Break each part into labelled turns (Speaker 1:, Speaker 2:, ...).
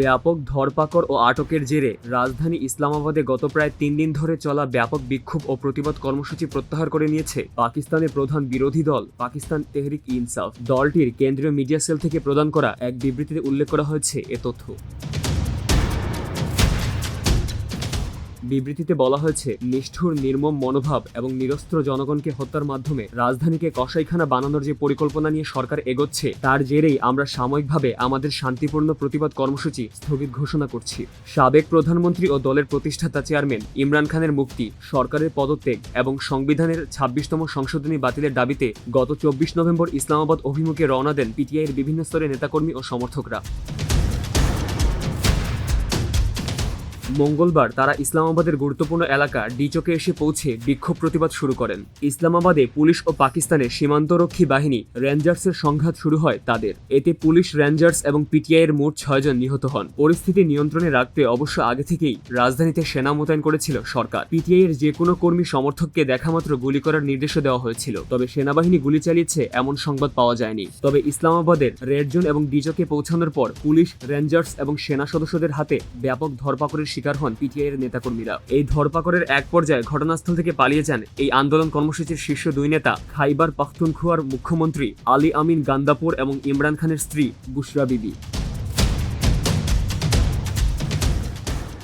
Speaker 1: ব্যাপক ধরপাকড় ও আটকের জেরে রাজধানী ইসলামাবাদে গত প্রায় তিন দিন ধরে চলা ব্যাপক বিক্ষোভ ও প্রতিবাদ কর্মসূচি প্রত্যাহার করে নিয়েছে পাকিস্তানের প্রধান বিরোধী দল, পাকিস্তান তেহরিক ইনসাফ। দলটির কেন্দ্রীয় মিডিয়া সেল থেকে প্রদান করা এক বিবৃতিতে উল্লেখ করা হয়েছে এ তথ্য। বিবৃতিতে বলা হয়েছে, নিষ্ঠুর, নির্মম মনোভাব এবং নিরস্ত্র জনগণকে হত্যার মাধ্যমে রাজধানীকে কসাইখানা বানানোর যে পরিকল্পনা নিয়ে সরকার এগোচ্ছে, তার জেরেই আমরা সাময়িকভাবে আমাদের শান্তিপূর্ণ প্রতিবাদ কর্মসূচি স্থগিত ঘোষণা করছি। সাবেক প্রধানমন্ত্রী ও দলের প্রতিষ্ঠাতা চেয়ারম্যান ইমরান খানের মুক্তি, সরকারের পদত্যাগ এবং সংবিধানের ছাব্বিশতম সংশোধনী বাতিলের দাবিতে গত চব্বিশ নভেম্বর ইসলামাবাদ অভিমুখে রওনা দেন পিটিআইয়ের বিভিন্ন স্তরের নেতাকর্মী ও সমর্থকরা। মঙ্গলবার তারা ইসলামাবাদের গুরুত্বপূর্ণ এলাকা ডিচকে এসে পৌঁছে বিক্ষোভ প্রতিবাদ শুরু করেন। ইসলামাবাদে পুলিশ ও পাকিস্তানের সীমান্তরক্ষী বাহিনী রেঞ্জার্সের সংঘাত শুরু হয় তাদের। এতে পুলিশ রেঞ্জার্স এবং পিটিআই এর মোট ছয়জন নিহত হন। পরিস্থিতি নিয়ন্ত্রণে রাখতে অবশ্য আগে থেকেই রাজধানীতে সেনা মোতায়েন করেছিল সরকার। পিটিআইয়ের যে কোনো কর্মী সমর্থককে দেখামাত্র গুলি করার নির্দেশও দেওয়া হয়েছিল। তবে সেনাবাহিনী গুলি চালিয়েছে এমন সংবাদ পাওয়া যায়নি। তবে ইসলামাবাদের রেড জোন এবং ডিচকে পৌঁছানোর পর পুলিশ, রেঞ্জার্স এবং সেনা সদস্যদের হাতে ব্যাপক ধরপাকড়ের শিকার হন পিটিআই এর নেতাকর্মীরা। এই ধরপাকড়ের এক পর্যায়ে ঘটনাস্থল থেকে পালিয়ে যান এই আন্দোলন কর্মসূচির শীর্ষ দুই নেতা, খাইবার পাখতুনখুয়ার মুখ্যমন্ত্রী আলী আমিন গান্দাপুর এবং ইমরান খানের স্ত্রী বুশরা বিবি।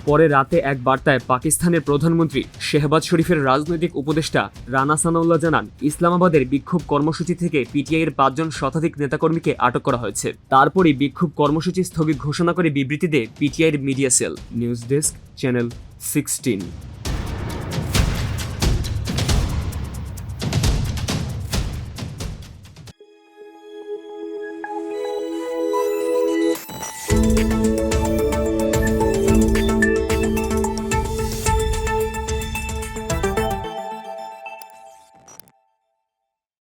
Speaker 1: পরে রাতে এক বার্তায় পাকিস্তানের প্রধানমন্ত্রী শেহবাজ শরীফের রাজনৈতিক উপদেষ্টা রানা সানাউল্লাহ জানান, ইসলামাবাদের বিক্ষোভ কর্মসূচি থেকে পিটিআই এর পাঁচজন শতাধিক নেতাকর্মীকে আটক করা হয়েছে। তারপরই বিক্ষোভ কর্মসূচি স্থগিত ঘোষণা করে বিবৃতিতে পিটিআইয়ের media cell. News desk, channel sixteen.